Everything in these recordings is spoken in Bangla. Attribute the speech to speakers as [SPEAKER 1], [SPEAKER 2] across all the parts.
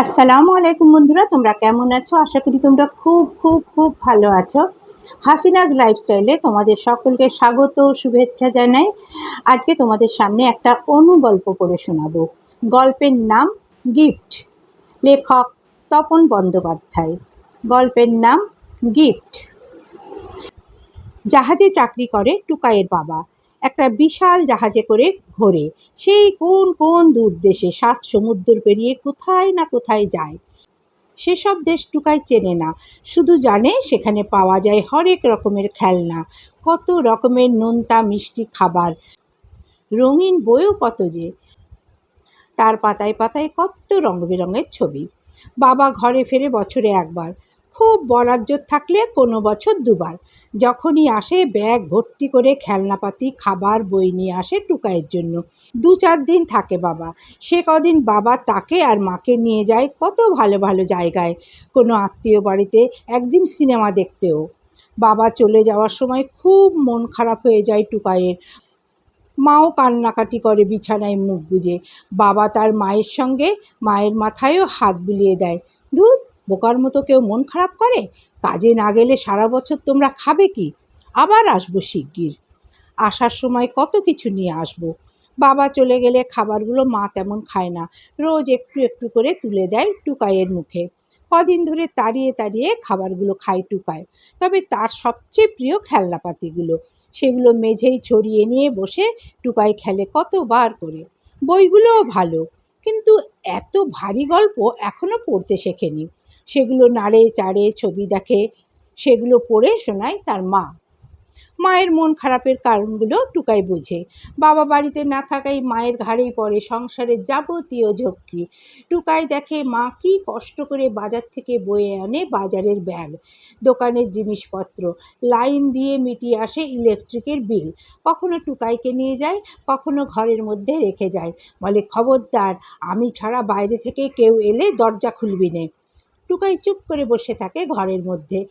[SPEAKER 1] আসসালামু আলাইকুম বন্ধুরা, তোমরা কেমন আছো? আশা করি তোমরা খুব খুব খুব ভালো আছো। হাসিনাজ লাইফস্টাইলে তোমাদের সকলকে স্বাগত শুভেচ্ছা জানাই। আজকে তোমাদের সামনে একটা অনুগল্প পড়ে শোনাবো। গল্পের নাম গিফট। লেখক তপন বন্দ্যোপাধ্যায়। গল্পের নাম গিফট। জাহাজে চাকরি করে টুকাইয়ের বাবা। একটা বিশাল জাহাজে করে ঘোরে। সেই কোন কোন দূর দেশে সাত সমুদ্র পেরিয়ে কোথায় না কোথায় যায়? সেসব দেশ টুকাই চেনে না। শুধু জানে সেখানে পাওয়া যায় হরেক রকমের খেলনা। কত রকমের নোনতা মিষ্টি খাবার। রঙিন বইও কত যে। তার পাতায় পাতায় কত রঙ বেরঙের ছবি। বাবা ঘরে ফেরে বছরে একবার। খুব বরাজ্য থাকলে কোনো বছর দুবার। যখনই আসে, ব্যাগ ভর্তি করে খেলনাপাতি, খাবার, বই নিয়ে আসে টুকাইয়ের জন্য। দু চার দিন থাকে বাবা। সে কদিন বাবা তাকে আর মাকে নিয়ে যায় কত ভালো ভালো জায়গায়। কোনো আত্মীয় বাড়িতে একদিন সিনেমা দেখতেও। বাবা চলে যাওয়ার সময় খুব মন খারাপ হয়ে যায় টুকাইয়ের। মাও কান্নাকাটি করে, বিছানায় মুখ গুজে। বাবা তার মায়ের সঙ্গে মায়ের মাথায়ও হাত বুলিয়ে দেয়। ধুর বোকার মতো কেউ মন খারাপ করে? কাজে না গেলে সারা বছর তোমরা খাবে কি? আবার আসব শিগগির। আসার সময় কত কিছু নিয়ে আসব। বাবা চলে গেলে খাবারগুলো মা তেমন খায় না। রোজ একটু একটু করে তুলে দেয় টুকাইয়ের মুখে। কদিন ধরে তাড়িয়ে তাড়িয়ে খাবারগুলো খায় টুকায় তবে তার সবচেয়ে প্রিয় খেলনাপাতিগুলো। সেগুলো মেঝেই ছড়িয়ে নিয়ে বসে টুকাই খেলে কতবার করে। বইগুলোও ভালো। কিন্তু এত ভারী গল্প এখনও পড়তে শেখেনি। সেগুলো নাড়ে চাড়ে ছবি দেখে সেগুলো পড়ে শোনায় তার মা। মায়ের মন খারাপের কারণগুলো টুকাই বোঝে। বাবা বাড়িতে না থাকাই মায়ের ঘাড়েই পড়ে সংসারের যাবতীয় ঝক্কি। টুকাই দেখে মা কি কষ্ট করে বাজার থেকে বয়ে আনে বাজারের ব্যাগ, দোকানের জিনিসপত্র, লাইন দিয়ে মিটিয়ে আসে ইলেকট্রিকের বিল। কখনো টুকাইকে নিয়ে যায়, কখনো ঘরের মধ্যে রেখে যায়। বলে, খবরদার, আমি ছাড়া বাইরে থেকে কেউ এলে দরজা খুলবি নে। টুকাই চুপ করে বসে থাকে ঘরের মধ্যে।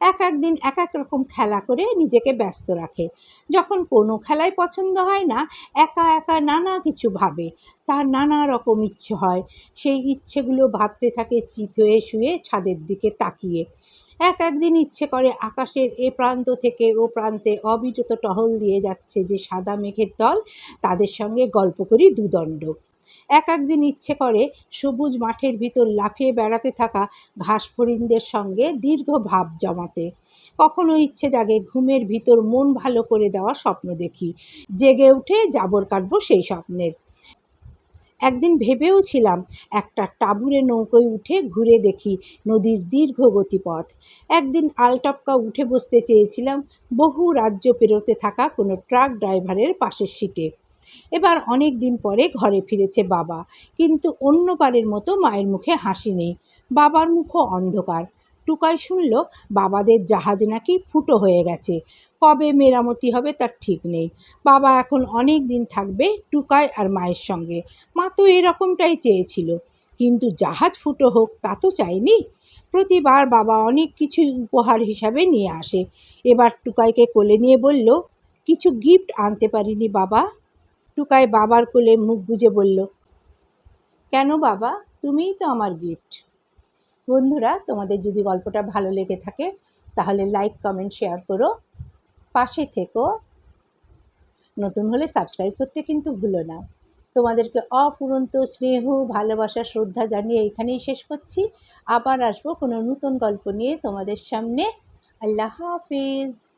[SPEAKER 1] এক এক দিন এক এক রকম খেলা করে নিজেকে ব্যস্ত রাখে। যখন কোনো খেলায় পছন্দ হয় না, একা একা নানা কিছু ভাবে। তার নানা রকম ইচ্ছে হয়। সেই ইচ্ছেগুলো ভাবতে থাকে চিত হয়ে শুয়ে ছাদের দিকে তাকিয়ে। এক একদিন ইচ্ছে করে আকাশের এ প্রান্ত থেকে ও প্রান্তে অবিরত টহল দিয়ে যাচ্ছে যে সাদা মেঘের দল, তাদের সঙ্গে গল্প করি দুদণ্ড। এক একদিন ইচ্ছে করে সবুজ মাঠের ভিতর লাফিয়ে বেড়াতে থাকা ঘাস ফড়িংদের সঙ্গে দীর্ঘ ভাব জমাতে। কখনো ইচ্ছে জাগে ঘুমের ভিতর মন ভালো করে দেওয়া স্বপ্ন দেখি। জেগে উঠে জাবর কাটবো সেই স্বপ্নের। একদিন ভেবেও ছিলাম একটা টাবুরে নৌকোয় উঠে ঘুরে দেখি নদীর দীর্ঘ গতিপথ। একদিন আলটপকা উঠে বসতে চেয়েছিলাম বহু রাজ্য পেরোতে থাকা কোনো ট্রাক ড্রাইভারের পাশের সিটে। এবার অনেক দিন পরে ঘরে ফিরেছে বাবা, কিন্তু অন্যবারের মতো মায়ের মুখে হাসি নেই। বাবার মুখও অন্ধকার। টুকাই শুনল, বাবাদের জাহাজ নাকি ফুটো হয়ে গেছে। কবে মেরামতি হবে তার ঠিক নেই। বাবা এখন অনেক দিন থাকবে টুকাই আর মায়ের সঙ্গে। মা তো এরকমটাই চেয়েছিল। কিন্তু জাহাজ ফুটো হোক, তা তো চাইনি। প্রতিবার বাবা অনেক কিছু উপহার হিসাবে নিয়ে আসে। এবার টুকাইকে কোলে নিয়ে বলল, কিছু গিফট আনতে পারিনি বাবা। টুকাই বাবার কোলে মুখ গুজে বলল, কেন বাবা? তুমিই তো আমার গিফট। বন্ধুরা, তোমাদের যদি গল্পটা ভালো লেগে থাকে, তাহলে লাইক কমেন্ট শেয়ার করো। পাশে থেকো। নতুন হলে সাবস্ক্রাইব করতে কিন্তু ভুলো না। তোমাদেরকে অফুরন্ত স্নেহ, ভালোবাসা, শ্রদ্ধা জানিয়ে এখানেই শেষ করছি। আবার আসব কোনো নতুন গল্প নিয়ে তোমাদের সামনে। আল্লাহ হাফিজ।